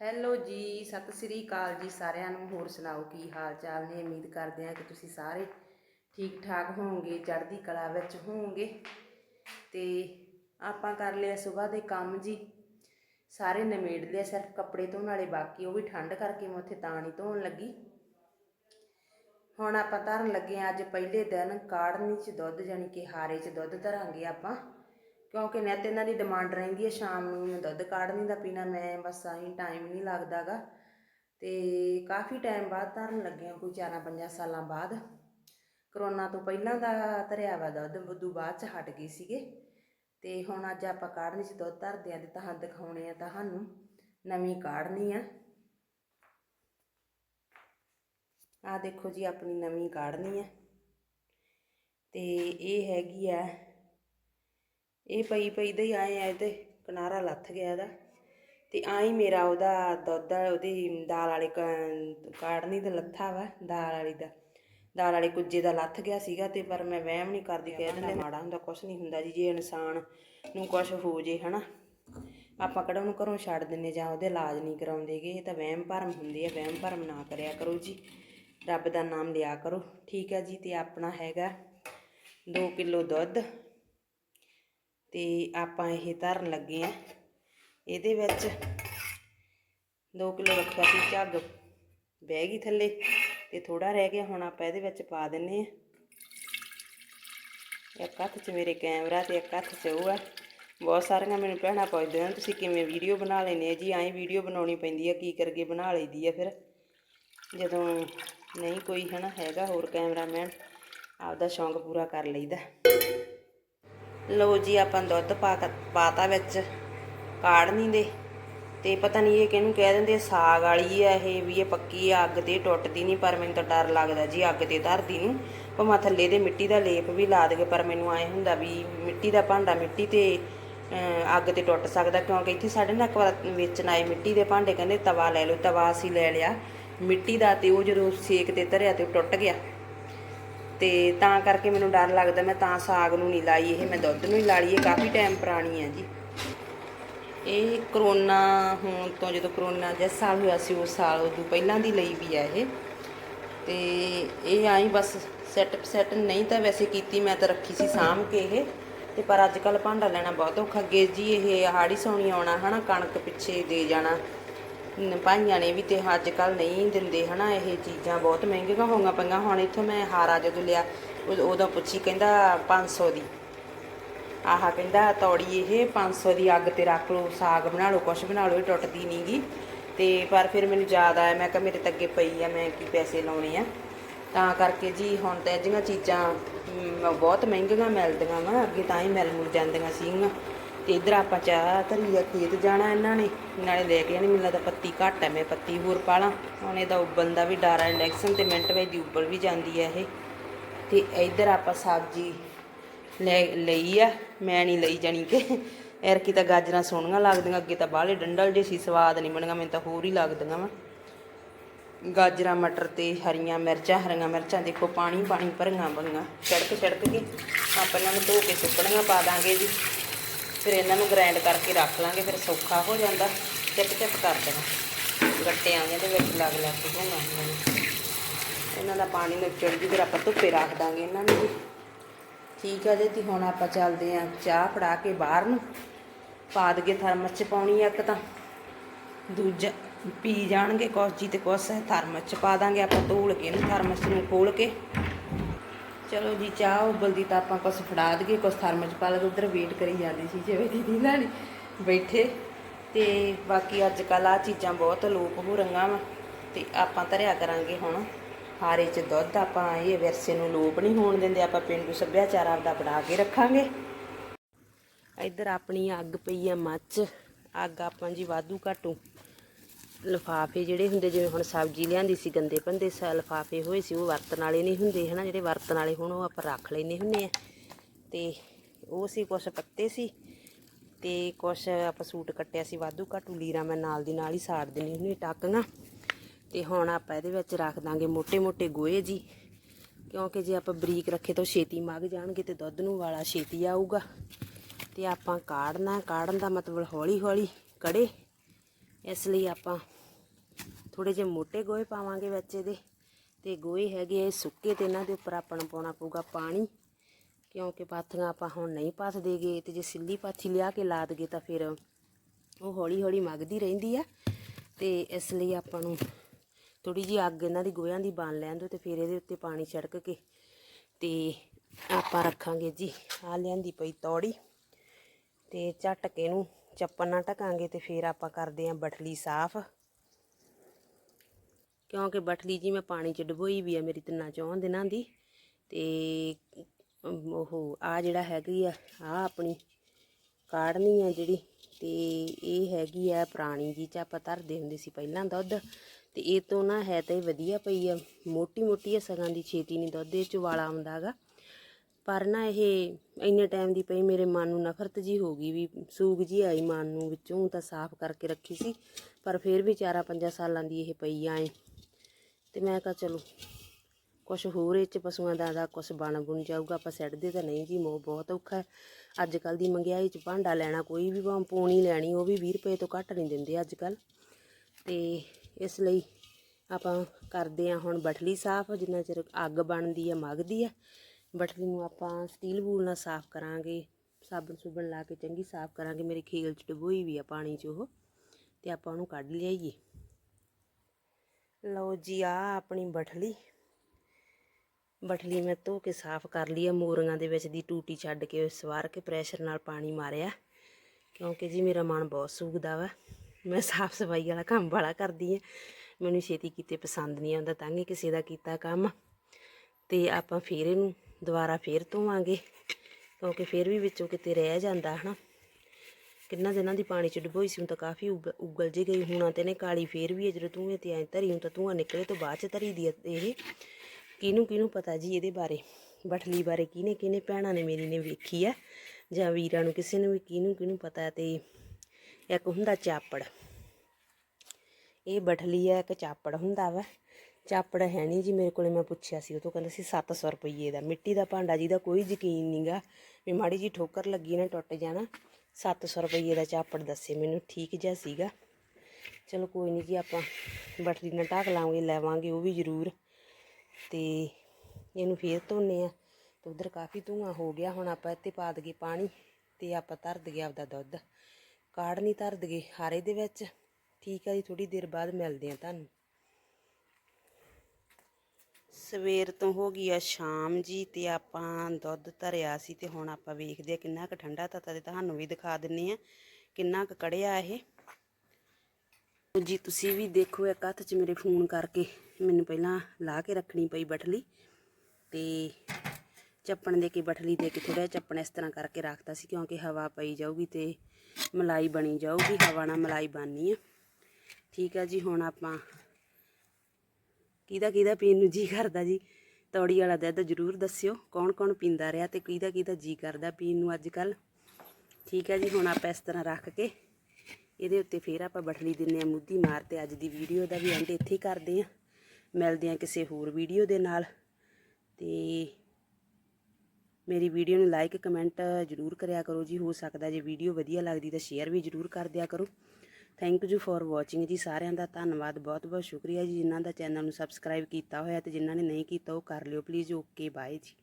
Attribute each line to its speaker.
Speaker 1: Hello ਜੀ, ਸਤਿ ਸ੍ਰੀ ਅਕਾਲ ਜੀ ਸਾਰਿਆਂ ਨੂੰ। ਹੋਰ ਸੁਣਾਓ, ਕੀ ਹਾਲ ਚਾਲ ਨੇ? ਉਮੀਦ ਕਰਦੇ ਹਾਂ ਕਿ ਤੁਸੀਂ ਸਾਰੇ ਠੀਕ ਠਾਕ ਹੋਵੋਗੇ, ਚੜ੍ਹਦੀ ਕਲਾ ਵਿੱਚ ਹੋਵੋਗੇ। ਤੇ ਆਪਾਂ ਕਰ ਲਿਆ ਸਵੇਰ ਦੇ ਕੰਮ ਜੀ। ਸਾਰੇ ਨਿਮੇੜ ਲਿਆ ਸਿਰਫ ਕੱਪੜੇ ਧੋਣ ਵਾਲੇ, ਬਾਕੀ ਉਹ ਵੀ ਠੰਡ ਕਰਕੇ ਮੈਂ ਉੱਥੇ ਤਾਂ ਨਹੀਂ ਧੋਣ ਲੱਗੀ। ਹੁਣ ਆਪਾਂ ਧਰਨ ਲੱਗੇ ਹਾਂ, ਅੱਜ ਪਹਿਲੇ ਦਿਨ ਕਾੜਨੀ ਚ ਦੁੱਧ ਜਾਨੀ ਕਿ ਹਾਰੇ ਚ ਦੁੱਧ ਧਰਾਂਗੇ ਆਪਾਂ। ਕਿਉਂਕਿ ਨਿੱਤ ਇਹਨਾਂ ਦੀ ਡਿਮਾਂਡ ਰਹਿੰਦੀ ਹੈ, ਸ਼ਾਮ ਨੂੰ ਦੁੱਧ ਕਾੜਨੀ ਦਾ ਪੀਣਾ, ਮੈਂ ਬਸ ਆਹੀਂ ਟਾਈਮ ਨਹੀਂ ਲੱਗਦਾਗਾ। ਤੇ ਕਾਫੀ ਟਾਈਮ ਬਾਅਦ ਧਰਨ ਲੱਗਿਆ ਕੋਈ ਚਾਰਾਂ ਪੰਜਾਂ ਸਾਲਾਂ ਬਾਅਦ। ਕਰੋਨਾ ਤੋਂ ਪਹਿਲਾਂ ਦਾ ਧਰਿਆ ਵਾ ਦੁੱਧ, ਉਦੋਂ ਬਾਅਦ ਚ ਹਟ ਗਏ ਸੀਗੇ। ਤੇ ਹੁਣ ਅੱਜ ਆਪਾਂ ਕਾੜਨੀ ਚ ਦੁੱਧ ਧਰਦੇ ਆਂ ਤੇ ਤਾਂ ਦਿਖਾਉਣੇ ਆ ਤੁਹਾਨੂੰ, ਨਵੀਂ ਕਾੜਨੀ ਆ। ਆ ਦੇਖੋ ਜੀ, ਆਪਣੀ ਨਵੀਂ ਕਾੜਨੀ ਆ। ਤੇ ਇਹ ਹੈਗੀ ਆ ਇਹ ਪਈ ਪਈ ਦਾ ਹੀ ਆਏ ਆਏ ਤੇ ਕਿਨਾਰਾ ਲੱਥ ਗਿਆ ਇਹਦਾ। ਤੇ ਆਈ ਮੇਰਾ ਉਹਦਾ ਦੁੱਧ ਉਹਦੀ ਦਾਲ ਵਾਲੇ ਕਾੜਨੀ ਦਾ ਲੱਥਾ ਵਾ, ਦਾਲ ਵਾਲੀ ਦਾ। ਦਾਲ ਵਾਲੇ ਕੁੱਜੇ ਦਾ ਲੱਥ ਗਿਆ ਸੀਗਾ ਤੇ ਪਰ ਮੈਂ ਵਹਿਮ ਨਹੀਂ ਕਰਦੀ, ਕਹਿ ਦਿੰਦੇ ਮਾੜਾ ਹੁੰਦਾ, ਕੁਛ ਨਹੀਂ ਹੁੰਦਾ ਜੀ, ਜੇ ਇਨਸਾਨ ਨੂੰ ਕੁਛ ਹੋ ਜੇ, ਹਨਾ। ਆਪਾਂ ਕਿਹੜਾ ਉਹਨੂੰ ਘਰੋਂ ਛੱਡ ਦਿੰਨੇ ਜਾਂ ਉਹਦੇ ਇਲਾਜ ਨਹੀਂ ਕਰਾਉਂਦੇਗੇ ਇਹ ਤਾਂ ਵਹਿਮ ਭਰਮ ਹੁੰਦੇ ਆ, ਵਹਿਮ ਭਰਮ ਨਾ ਕਰਿਆ ਕਰੋ ਜੀ। ਰੱਬ ਦਾ ਨਾਮ ਲਿਆ ਕਰੋ, ਠੀਕ ਹੈ ਜੀ, ਤੇ ਆਪਣਾ ਹੈਗਾ 2 ਕਿਲੋ ਦੁੱਧ ਤੇ ਆਪਾਂ ਇਹ ਧਰਨ ਲੱਗੇ ਆ। ਇਹਦੇ ਵਿੱਚ 2 ਕਿਲੋ ਰੱਖਿਆ ਸੀ ਝੱਗ ਬਹਿ ਗਈ ਥੱਲੇ ਤੇ ਥੋੜਾ ਰਹਿ ਗਿਆ। ਹੁਣ ਆਪਾਂ ਇਹਦੇ ਵਿੱਚ ਪਾ ਦਿੰਨੇ ਆ। ਇੱਕ ਹੱਥ 'ਚ ਮੇਰੇ ਕੈਮਰਾ ਤੇ ਇੱਕ ਹੱਥ 'ਚ ਉਹ ਆ। ਬਹੁਤ ਸਾਰੀਆਂ ਮੈਨੂੰ ਭੈਣਾਂ ਪੁੱਛਦੇ ਤੁਸੀਂ ਕਿਵੇਂ ਵੀਡੀਓ ਬਣਾ ਲੈਨੇ ਆ? ਜੀ, ਐਂ ਵੀਡੀਓ ਬਣਾਉਣੀ ਪੈਂਦੀ ਆ, ਕੀ ਕਰਕੇ ਬਣਾ ਲਈਦੀ ਆ ਫਿਰ? ਜਦੋਂ ਨਹੀਂ ਕੋਈ ਹਨਾ ਹੈਗਾ ਹੋਰ ਕੈਮਰਾਮੈਨ, ਆਪਦਾ ਸ਼ੌਂਕ ਪੂਰਾ ਕਰ ਲਈਦਾ। ਲਓ ਜੀ ਆਪਾਂ ਦੁੱਧ ਪਾ ਕੇ ਪਾਤਾ ਵਿੱਚ ਕਾੜਨੀ ਦੇ। ਤੇ ਪਤਾ ਨਹੀਂ ਇਹ ਕਿਹਨੂੰ ਕਹਿ ਦਿੰਦੇ ਸਾਗ ਵਾਲੀ ਆ ਇਹ ਵੀ ਇਹ ਪੱਕੀ ਆ, ਅੱਗ ਤੇ ਟੁੱਟਦੀ ਨਹੀਂ ਪਰ ਮੈਨੂੰ ਤਾਂ ਡਰ ਲੱਗਦਾ ਜੀ ਅੱਗ ਤੇ ਧਰਦੀ ਨੂੰ ਭਾਵੇਂ ਥੱਲੇ ਦੇ ਮਿੱਟੀ ਦਾ ਲੇਪ ਵੀ ਲਾ ਦੇਗੇ ਪਰ ਮੈਨੂੰ ਐ ਹੁੰਦਾ ਵੀ ਮਿੱਟੀ ਦਾ ਭਾਂਡਾ ਮਿੱਟੀ ਤੇ ਅੱਗ ਤੇ ਟੁੱਟ ਸਕਦਾ ਕਿਉਂਕਿ ਇੱਥੇ ਸਾਡੇ ਨਾਲ ਇੱਕ ਵਾਰ ਵੇਚਣ ਆਏ ਮਿੱਟੀ ਦੇ ਭਾਂਡੇ ਕਹਿੰਦੇ ਤਵਾ ਲੈ ਲਓ ਤਵਾ ਅਸੀਂ ਲੈ ਲਿਆ। ਮਿੱਟੀ ਦਾ ਤੇ ਉਹ ਜਦੋਂ ਸੇਕ ਤੇ ਧਰਿਆ ਤੇ ਉਹ ਟੁੱਟ ਗਿਆ। ਤੇ ਤਾਂ ਕਰਕੇ ਮੈਨੂੰ ਡਰ ਲੱਗਦਾ ਮੈਂ ਤਾਂ ਸਾਗ ਨੂੰ ਨਹੀਂ ਲਾਈ, ਇਹ ਮੈਂ ਦੁੱਧ ਨੂੰ ਹੀ ਲਾ ਲਈ ਇਹ ਕਾਫੀ ਟਾਈਮ ਪੁਰਾਣੀ ਹੈ ਜੀ। ਇਹ ਕਰੋਨਾ ਹੋਣ ਤੋਂ ਜਦੋਂ ਕਰੋਨਾ ਜਿਸ ਸਾਲ ਹੋਇਆ ਸੀ, ਉਸ ਸਾਲ ਉਦੋਂ ਪਹਿਲਾਂ ਦੀ ਲਈ ਵੀ ਹੈ ਇਹ। ਤੇ ਇਹ ਆਈ ਬਸ ਸੈਟ ਸੈਟ ਨਹੀਂ ਤਾਂ ਵੈਸੇ ਕੀਤੀ ਮੈਂ ਤਾਂ ਰੱਖੀ ਸੀ ਸਾਂਭ ਕੇ ਇਹ। ਤੇ ਪਰ ਅੱਜ ਕੱਲ ਭਾਂਡਾ ਲੈਣਾ ਬਹੁਤ ਔਖਾ, ਅੱਗੇ ਜੀ ਇਹ ਹਾੜੀ ਸੌਣੀ ਆਉਣਾ, ਹਨਾ, ਕਣਕ ਪਿੱਛੇ ਦੇ ਜਾਣਾ। ਭਾਈਆਂ ਨੇ ਵੀ ਤੇ ਅੱਜ ਕੱਲ ਨਹੀਂ ਦਿੰਦੇ, ਹਨਾ, ਇਹ ਚੀਜ਼ਾਂ ਬਹੁਤ ਮਹਿੰਗੀਆਂ ਹੋਈਆਂ ਪਈਆਂ। ਹੁਣ ਇੱਥੋਂ ਮੈਂ ਹਾਰਾ ਜਦੋਂ ਲਿਆ ਉਦ- ਉਦੋਂ ਪੁੱਛੀ ਕਹਿੰਦਾ 500 ਦੀ। ਆਹ ਕਹਿੰਦਾ ਤੌੜੀ ਇਹ 500 ਦੀ ਅੱਗ ਤੇ ਰੱਖ ਲਓ, ਸਾਗ ਬਣਾ ਲਓ, ਕੁਛ ਬਣਾ ਲਓ, ਇਹ ਟੁੱਟਦੀ ਨਹੀਂਗੀ ਤੇ ਪਰ ਫਿਰ ਮੈਨੂੰ ਯਾਦ ਆਇਆ, ਮੈਂ ਕਿਹਾ ਮੇਰੇ ਤਾਂ ਅੱਗੇ ਪਈ ਆ, ਮੈਂ ਕੀ ਪੈਸੇ ਲਾਉਣੇ ਆ। ਤਾਂ ਕਰਕੇ ਜੀ ਹੁਣ ਤਾਂ ਅਜਿਹੀਆਂ ਚੀਜ਼ਾਂ ਬਹੁਤ ਮਹਿੰਗੀਆਂ ਮਿਲਦੀਆਂ ਵਾ, ਅੱਗੇ ਤਾਂ ਹੀ ਮਿਲ ਮੁਲ ਜਾਂਦੀਆਂ ਸੀਗੀਆਂ। ਤੇ ਇਧਰ ਆਪਾਂ ਚਾਹ ਧਰੀ ਆ ਖੇਤ ਜਾਣਾ ਇਹਨਾਂ ਨੇ। ਨਾਲੇ ਲੈ ਕੇ ਜਾਣੀ ਮੈਨੂੰ ਲੱਗਦਾ ਪੱਤੀ ਘੱਟ ਐ ਮੈਂ ਪੱਤੀ ਹੋਰ ਪਾ ਲਾਂ। ਹੁਣ ਇਹਦਾ ਉਬਲਣ ਦਾ ਵੀ ਡਰ ਹੈ ਇੰਡਕਸ਼ਨ ਤੇ ਮਿੰਟ ਵਿੱਚ ਦੀ ਉੱਬਲ ਵੀ ਜਾਂਦੀ ਹੈ ਇਹ। ਤੇ ਇਧਰ ਆਪਾਂ ਸਬਜ਼ੀ ਲੈ, ਲਈ ਆ, ਮੈਂ ਨਹੀਂ ਲਈ ਜਾਣੀ ਕਿ। ਐਰਕੀ ਤਾਂ ਗਾਜਰਾਂ ਸੋਹਣੀਆਂ ਲੱਗਦੀਆਂ, ਅੱਗੇ ਤਾਂ ਬਾਹਲੇ ਡੰਡਲ ਜੇ ਸੀ, ਸਵਾਦ ਨਹੀਂ ਬਣੀਆਂ, ਮੈਨੂੰ ਤਾਂ ਹੋਰ ਹੀ ਲੱਗਦੀਆਂ ਵਾ। ਗਾਜਰਾਂ, ਮਟਰ ਤੇ ਹਰੀਆਂ ਮਿਰਚਾਂ ਹਰੀਆਂ ਮਿਰਚਾਂ ਦੇਖੋ ਪਾਣੀ ਪਾਣੀ ਭਰੀਆਂ ਬੰਗਾ ਛੜਕ ਛੜਕ ਕੇ ਆਪਾਂ ਇਹਨਾਂ ਨੂੰ ਧੋ ਕੇ ਸੁੱਕਣੀਆਂ ਪਾ ਦਾਂਗੇ ਜੀ। ਫਿਰ ਇਹਨਾਂ ਨੂੰ ਗ੍ਰਾਈਂਡ ਕਰਕੇ ਰੱਖ ਲਾਂਗੇ, ਫਿਰ ਸੌਖਾ ਹੋ ਜਾਂਦਾ। ਚਿਪ ਚਿਪ ਕਰ ਦੇਣਾ। ਗੱਟੇ ਆਉਂਦੇ ਤੇ ਵਿੱਚ ਲੱਗ ਲੱਗ ਕੇ ਹੋਣਾ ਇਹਨਾਂ ਦਾ ਪਾਣੀ ਨਿਚੜ ਜੀ ਫਿਰ ਆਪਾਂ ਧੁੱਪੇ ਰੱਖ ਦਾਂਗੇ ਇਹਨਾਂ ਨੂੰ ਵੀ। ਠੀਕ ਆ ਜੀ, ਤੇ ਹੁਣ ਆਪਾਂ ਚੱਲਦੇ ਆਂ ਚਾਹ ਫੜਾ ਕੇ ਬਾਹਰ ਨੂੰ। ਪਾ ਦਗੇ ਥਰਮਸ ਚ ਪਾਉਣੀ ਆ ਇੱਕ ਤਾਂ। ਦੂਜਾ ਪੀ ਜਾਣਗੇ ਕੁਛ ਜੀ ਤੇ ਕੁਛ ਥਰਮਸ ਚ ਪਾ ਦਾਂਗੇ ਆਪਾਂ ਧੋਲ ਕੇ ਇਹਨੂੰ, ਥਰਮਸ ਨੂੰ ਖੋਲ ਕੇ। ਚਲੋ ਜੀ, ਚਾਹ ਉਬਲਦੀ ਤਾਂ ਆਪਾਂ ਕੁਛ ਫੜਾ ਦਈਏ, ਕੁਛ ਥਰਮਸ ਚ ਪਾ ਲਓ ਉਧਰ ਵੇਟ ਕਰੀ ਜਾਂਦੀ ਸੀ ਜਿਵੇਂ ਦੀਦੀ ਨਾਲ ਬੈਠੇ। ਤੇ ਬਾਕੀ ਅੱਜ ਕੱਲ ਆ ਚੀਜ਼ਾਂ ਬਹੁਤ ਲੋਪ ਹੋ ਰਹੀਆਂ ਵਾ, ਤੇ ਆਪਾਂ ਧਰਿਆ ਕਰਾਂਗੇ ਹੁਣ ਹਾਰੇ ਚ ਦੁੱਧ। ਆਪਾਂ ਇਹ ਵਿਰਸੇ ਨੂੰ ਲੋਪ ਨਹੀਂ ਹੋਣ ਦਿੰਦੇ, ਆਪਾਂ ਪਿੰਡੂ ਸੱਭਿਆਚਾਰ ਆਪਦਾ ਬਣਾ ਕੇ ਰੱਖਾਂਗੇ। ਇੱਧਰ ਆਪਣੀ ਅੱਗ ਪਈ ਆ ਮੱਚ, ਅੱਗ ਆਪਾਂ ਜੀ ਵਾਧੂ ਘਾਟੂ ਲਿਫਾਫੇ ਜਿਹੜੇ ਹੁੰਦੇ, ਜਿਵੇਂ ਹੁਣ ਸਬਜ਼ੀ ਲਿਆਂਦੀ ਸੀ, ਗੰਦੇ ਪੰਦੇ ਸਾ, ਲਿਫਾਫੇ ਹੋਏ ਸੀ, ਉਹ ਵਰਤਣ ਵਾਲੇ ਨਹੀਂ ਹੁੰਦੇ, ਹਨਾ? ਜਿਹੜੇ ਵਰਤਣ ਵਾਲੇ ਹੁਣ ਉਹ ਆਪਾਂ ਰੱਖ ਲੈਨੇ ਹੁੰਦੇ ਆ। ਤੇ ਉਹ ਸੀ, ਕੁਛ ਪੱਤੇ ਸੀ, ਤੇ ਕੁਛ ਆਪਾਂ ਸੂਟ ਕੱਟਿਆ ਸੀ ਵਾਧੂ ਘਾਟੂ ਲੀਰਾ ਮੈਂ ਨਾਲ ਦੀ ਨਾਲ ਹੀ ਸਾੜ ਦੇਣੀ ਹੁੰਦੀ ਟਾਕੀਆਂ। ਤੇ ਹੁਣ ਆਪਾਂ ਇਹਦੇ ਵਿੱਚ ਰੱਖ ਦਾਂਗੇ ਮੋٹے-ਮੋٹے ਗੋਏ ਜੀ, ਕਿਉਂਕਿ ਜੇ ਆਪਾਂ ਬਰੀਕ ਰੱਖੇ ਤਾਂ ਛੇਤੀ ਮਗ ਜਾਣਗੇ ਤੇ ਦੁੱਧ ਨੂੰ ਵਾਲਾ ਛੇਤੀ ਆਊਗਾ। ਤੇ ਆਪਾਂ ਕਾੜਨਾ, ਕਾੜਨ ਦਾ ਮਤਲਬ ਹੌਲੀ-ਹੌਲੀ ਕੜੇ ਇਸ ਲਈ ਆਪਾਂ ਥੋੜੇ ਜਿਹੇ ਮੋٹے ਗੋਹੇ ਪਾਵਾਂਗੇ ਵਿੱਚ ਇਹਦੇ ਤੇ ਗੋਹੇ ਹੈਗੇ ਆ ਸੁੱਕੇ ਤੇ ਇਹਨਾਂ ਦੇ ਉੱਪਰ ਆਪਾਂ ਨੂੰ ਪਾਉਣਾ ਪਊਗਾ ਪਾਣੀ, ਕਿਉਂਕਿ ਪਾਥੀਆਂ ਆਪਾਂ ਹੁਣ ਨਹੀਂ ਪਾਥ ਦੇਗੇ ਤੇ ਜੇ ਸਿੱਲੀ ਪਾਥੀ ਲਿਆ ਕੇ ਲਾ ਦਗੇ ਤਾਂ ਫਿਰ ਉਹ ਹੌਲੀ ਹੌਲੀ ਮੱਗਦੀ ਰਹਿੰਦੀ ਆ ਤੇ ਇਸ ਲਈ ਆਪਾਂ ਨੂੰ ਥੋੜੀ ਜਿਹੀ ਅੱਗ ਇਹਨਾਂ ਦੀ ਗੋਹਿਆਂ ਦੀ ਬਣ ਲੈਣ ਦਿਓ ਤੇ ਫਿਰ ਇਹਦੇ ਉੱਤੇ ਪਾਣੀ ਛੜਕ ਕੇ ਤੇ ਆਪਾਂ ਰੱਖਾਂਗੇ ਜੀ ਆ ਲਿਆਂਦੀ ਪਈ ਤੌੜੀ ਤੇ ਝੱਟ ਕੇ ਚੱਪਲ ਚੱਪਣ ਨਾਲ ਢਕਾਂਗੇ ਤੇ ਫਿਰ ਆਪਾਂ ਕਰਦੇ ਆਂ ਬਠਲੀ ਸਾਫ਼। ਕਿਉਂਕਿ ਬਠਲੀ ਜੀ ਮੈਂ ਪਾਣੀ 'ਚ ਡਬੋਈ ਵੀ ਆ ਮੇਰੀ ਤਿੰਨਾਂ ਚੌਂ ਦਿਨਾਂ ਦੀ ਤੇ ਉਹ ਆ ਜਿਹੜਾ ਹੈਗੀ ਆ ਆ ਆਪਣੀ ਕਾੜਨੀ ਆ ਜਿਹੜੀ ਤੇ ਇਹ ਹੈਗੀ ਆ ਪੁਰਾਣੀ ਜੀ ਚ ਆਪਾਂ ਧਰਦੇ ਹੁੰਦੇ ਸੀ ਪਹਿਲਾਂ ਦੁੱਧ ਤੇ ਇਹ ਤੋਂ ਨਾ ਹੈ ਤਾਂ ਇਹ ਵਧੀਆ ਪਈ ਆ ਮੋਟੀ ਮੋਟੀ ਆ ਸਗਾਂ ਦੀ ਛੇਤੀ ਨਹੀਂ ਦੁੱਧ ਇਹ ਚ ਵਾਲਾ ਆਉਂਦਾਗਾ ਪਰ ਨਾ ਇਹ ਇੰਨੇ ਟਾਈਮ ਦੀ ਪਈ ਮੇਰੇ ਮਨ ਨੂੰ ਨਫ਼ਰਤ ਜੀ ਹੋ ਗਈ ਵੀ ਸੂਗ ਜੀ ਆਈ ਮਨ ਨੂੰ ਵਿੱਚੋਂ, ਤਾਂ ਸਾਫ਼ ਕਰਕੇ ਰੱਖੀ ਸੀ, ਪਰ ਫਿਰ ਵੀ ਚਾਰਾਂ ਪੰਜਾਂ ਸਾਲਾਂ ਦੀ ਇਹ ਪਈ ਆਏ ਏ ਤੇ ਮੈਂ ਕਿਹਾ ਚਲੋ, ਕੁਛ ਹੋਰ ਇਹ ਚ ਪਸ਼ੂਆਂ ਦਾ ਦਾ ਕੁਛ ਬਣ ਬੁਣ ਜਾਊਗਾ, ਆਪਾਂ ਸਿੱਟਦੇ ਤਾਂ ਨਹੀਂ ਜੀ, ਮੋਹ ਬਹੁਤ ਔਖਾ ਅੱਜ ਕੱਲ ਦੀ ਮਹਿੰਗਾਈ ਚ ਭਾਂਡਾ ਲੈਣਾ, ਕੋਈ ਵੀ ਭਾਵੇਂ ਪੂਣੀ ਲੈਣੀ, ਉਹ ਵੀ 20 ਰੁਪਏ ਤੋਂ ਘੱਟ ਨਹੀਂ ਦਿੰਦੇ ਅੱਜ ਕੱਲ ਤੇ ਇਸ ਲਈ ਆਪਾਂ ਕਰਦੇ ਆ ਹੁਣ ਬਠਲੀ ਸਾਫ਼, ਜਿੰਨਾ ਚਿਰ ਅੱਗ ਬਣਦੀ ਆ ਮਗਦੀ ਆ ਬਠਲੀ ਨੂੰ ਆਪਾਂ ਸਟੀਲ ਬੂਲ ਨਾਲ ਸਾਫ਼ ਕਰਾਂਗੇ। ਸਾਬਣ ਸੁਬਣ ਲਾ ਕੇ ਚੰਗੀ ਸਾਫ਼ ਕਰਾਂਗੇ। ਮੇਰੇ ਖੇਲ ਚ ਡੁਬੋਈ ਵੀ ਆ ਪਾਣੀ ਚ ਉਹ। ਤੇ ਆਪਾਂ ਉਹਨੂੰ ਕੱਢ ਲਿਆਈਏ। ਲਓ ਜੀ, ਆ ਆਪਣੀ ਬਠਲੀ। ਬਠਲੀ ਮੈਂ ਧੋ ਕੇ ਸਾਫ਼ ਕਰ ਲਈ ਆ। ਮੋਰੀਆਂ ਦੇ ਵਿੱਚ ਦੀ ਟੂਟੀ ਛੱਡ ਕੇ ਸਵਾਰ ਕੇ ਪ੍ਰੈਸ਼ਰ ਨਾਲ ਪਾਣੀ ਮਾਰਿਆ। ਕਿਉਂਕਿ ਜੀ ਮੇਰਾ ਮਨ ਬਹੁਤ ਸੂਗਦਾ ਵਾ। ਮੈਂ ਸਾਫ਼ ਸਫ਼ਾਈ ਵਾਲਾ ਕੰਮ ਬੜਾ ਕਰਦੀ ਆ। ਮੈਨੂੰ ਛੇਤੀ ਕੀਤੇ ਪਸੰਦ ਨਹੀਂ ਆਉਂਦਾ। ਤਾਂ ਕਿ ਕਿਸੇ ਦਾ ਕੀਤਾ ਕੰਮ। ਤੇ ਆਪਾਂ ਫੇਰ ਇਹਨੂੰ ਦੁਬਾਰਾ ਫੇਰ ਧੋਵਾਂਗੇ ਕਿਉਂਕਿ ਫੇਰ ਵੀ ਵਿੱਚੋਂ ਕਿਤੇ ਰਹਿ ਜਾਂਦਾ, ਹਨਾ। ਕਿੰਨਾ ਦਿਨਾਂ ਦੀ ਪਾਣੀ ਚ ਡੁਬੋਈ ਸੀ, ਹੁਣ ਤਾਂ ਕਾਫੀ ਉਗ- ਉਗਲ ਜੇ ਗਈ, ਹੁਣਾ ਤੇ ਨੇ ਕਾਲੀ ਫੇਰ ਵੀ ਹੈ ਜਦੋਂ ਤੂੰ ਤੇ ਐ ਧਰੀ, ਹੁਣ ਤਾਂ ਧੂੰਆਂ ਨਿਕਲੇ ਤੋਂ ਬਾਅਦ ਚ ਧਰੀ ਦੀ ਆ ਇਹ। ਕਿਹਨੂੰ ਕਿਹਨੂੰ ਪਤਾ ਜੀ ਇਹਦੇ ਬਾਰੇ? ਬਠਲੀ ਬਾਰੇ ਕਿਹਨੇ ਕਿਹਨੇ ਭੈਣਾਂ ਨੇ ਮੇਰੀ ਨੇ ਵੇਖੀ ਆ? ਜਾਂ ਵੀਰਾਂ ਨੂੰ ਕਿਸੇ ਨੂੰ ਵੀ ਕਿਹਨੂੰ ਕਿਹਨੂੰ ਪਤਾ ਤੇ ਇੱਕ ਹੁੰਦਾ ਚਾਪੜ। ਇਹ ਬਠਲੀ ਆ, ਇੱਕ ਚਾਪੜ ਹੁੰਦਾ ਵਾ। ਚਾਪੜ ਹੈ ਨਹੀਂ ਜੀ ਮੇਰੇ ਕੋਲੇ ਮੈਂ ਪੁੱਛਿਆ ਸੀ, ਉਹ ਤੋਂ ਕਹਿੰਦੇ ਸੀ 700 ਰੁਪਏ ਦਾ। ਮਿੱਟੀ ਦਾ ਭਾਂਡਾ ਜੀ ਦਾ ਕੋਈ ਯਕੀਨ ਨਹੀਂਗਾ ਵੀ ਮਾੜੀ ਜੀ ਠੋਕਰ ਲੱਗੀ ਨਾ, ਟੁੱਟ ਜਾਣਾ। 700 ਰੁਪਏ ਦਾ ਚਾਪੜ ਦੱਸੇ ਮੈਨੂੰ, ਠੀਕ ਜਿਹਾ ਸੀਗਾ। ਚਲੋ ਕੋਈ ਨਹੀਂ ਜੀ, ਆਪਾਂ ਬਠਲੀ ਨਾਲ ਢੱਕ ਲਾਂਗੇ, ਲੈਵਾਂਗੇ ਉਹ ਵੀ ਜ਼ਰੂਰ। ਤੇ ਇਹਨੂੰ ਫੇਰ ਧੋਨੇ ਆ। ਤੇ ਉਧਰ ਕਾਫੀ ਧੂੰਆਂ ਹੋ ਗਿਆ, ਹੁਣ ਆਪਾਂ ਇੱਥੇ ਪਾ ਦਗੇ ਪਾਣੀ ਤੇ ਆਪਾਂ ਧਰ ਦਈਏ ਆਪਦਾ ਦੁੱਧ। ਕਾੜ ਨਹੀਂ ਧਰ ਦਈਏ, ਹਾਰੇ ਦੇ ਵਿੱਚ। ਠੀਕ ਆ ਜੀ ਥੋੜੀ ਦੇਰ ਬਾਅਦ ਮਿਲਦੇ ਆ ਤੁਹਾਨੂੰ। ਸਵੇਰ ਤੋਂ ਹੋ ਗਈ ਆ ਸ਼ਾਮ ਜੀ ਤੇ ਆਪਾਂ ਦੁੱਧ ਧਰਿਆ ਸੀ ਤੇ ਹੁਣ ਆਪਾਂ ਵੇਖਦੇ ਆ ਕਿੰਨਾ ਕੁ ਠੰਡਾ ਤਾਂ ਤੇ ਤੁਹਾਨੂੰ ਵੀ ਦਿਖਾ ਦਿੰਨੇ ਆ ਕਿੰਨਾ ਕੁ ਕੜਿਆ ਇਹ। ਜੀ, ਤੁਸੀਂ ਵੀ ਦੇਖੋ ਇੱਕ ਹੱਥ 'ਚ ਮੇਰੇ ਫੋਨ ਕਰਕੇ, ਮੈਨੂੰ ਪਹਿਲਾਂ ਲਾ ਕੇ ਰੱਖਣੀ ਪਈ ਬਠਲੀ ਤੇ ਚੱਪਣ ਦੇ ਕੇ ਬਠਲੀ ਦੇ ਕੇ ਥੋੜਾ ਚੱਪਣ ਇਸ ਤਰ੍ਹਾਂ ਕਰਕੇ ਰੱਖਤਾ ਸੀ ਕਿਉਂਕਿ ਹਵਾ ਪਈ ਜਾਊਗੀ ਤੇ ਮਲਾਈ ਬਣੀ ਜਾਊਗੀ, ਹਵਾ ਨਾਲ ਮਲਾਈ ਬਣਨੀ ਆ। ਠੀਕ ਆ ਜੀ, ਹੁਣ ਆਪਾਂ ਕਿਹਦਾ ਕਿਹਦਾ ਪੀਣ ਨੂੰ ਜੀ ਕਰਦਾ ਜੀ? ਤੌੜੀ ਵਾਲਾ ਦੁੱਧ ਜ਼ਰੂਰ ਦੱਸਿਓ, ਕੌਣ ਕੌਣ ਪੀਂਦਾ ਰਿਹਾ ਤੇ ਕਿਹਦਾ ਕਿਹਦਾ ਜੀ ਕਰਦਾ ਪੀਣ ਨੂੰ ਅੱਜ ਕੱਲ ਠੀਕ ਹੈ ਜੀ, ਹੁਣ ਆਪਾਂ ਇਸ ਤਰ੍ਹਾਂ ਰੱਖ ਕੇ ਇਹਦੇ ਉੱਤੇ ਫੇਰ ਆਪਾਂ ਬਠਲੀ ਦਿੰਨੇ ਆ ਮੁੱਦੀ ਮਾਰ ਤੇ ਅੱਜ ਦੀ ਵੀਡੀਓ ਦਾ ਵੀ ਐਂਡ ਇੱਥੇ ਹੀ ਕਰਦੇ ਆ ਮਿਲਦੇ ਆ ਕਿਸੇ ਹੋਰ ਵੀਡੀਓ ਦੇ ਨਾਲ। ਤੇ ਮੇਰੀ ਵੀਡੀਓ ਨੂੰ ਲਾਈਕ ਕਮੈਂਟ ਜ਼ਰੂਰ ਕਰਿਆ ਕਰੋ ਜੀ। ਹੋ ਸਕਦਾ ਜੇ ਵੀਡੀਓ ਵਧੀਆ ਲੱਗਦੀ ਤਾਂ ਸ਼ੇਅਰ ਵੀ ਜ਼ਰੂਰ ਕਰ ਦਿਆ ਕਰੋ। ਥੈਂਕ ਯੂ ਫॉर ਵਾਚਿੰਗ ਜੀ ਸਾਰਿਆਂ ਦਾ ਧੰਨਵਾਦ, ਬਹੁਤ ਬਹੁਤ ਸ਼ੁਕਰੀਆ ਜੀ ਜਿਨ੍ਹਾਂ ਦਾ ਚੈਨਲ ਨੂੰ ਸਬਸਕ੍ਰਾਈਬ ਕੀਤਾ ਹੋਇਆ ਤੇ ਜਿਨ੍ਹਾਂ ਨੇ ਨਹੀਂ ਕੀਤਾ ਉਹ ਕਰ ਲਿਓ ਪਲੀਜ਼ ਓਕੇ ਬਾਏ ਜੀ।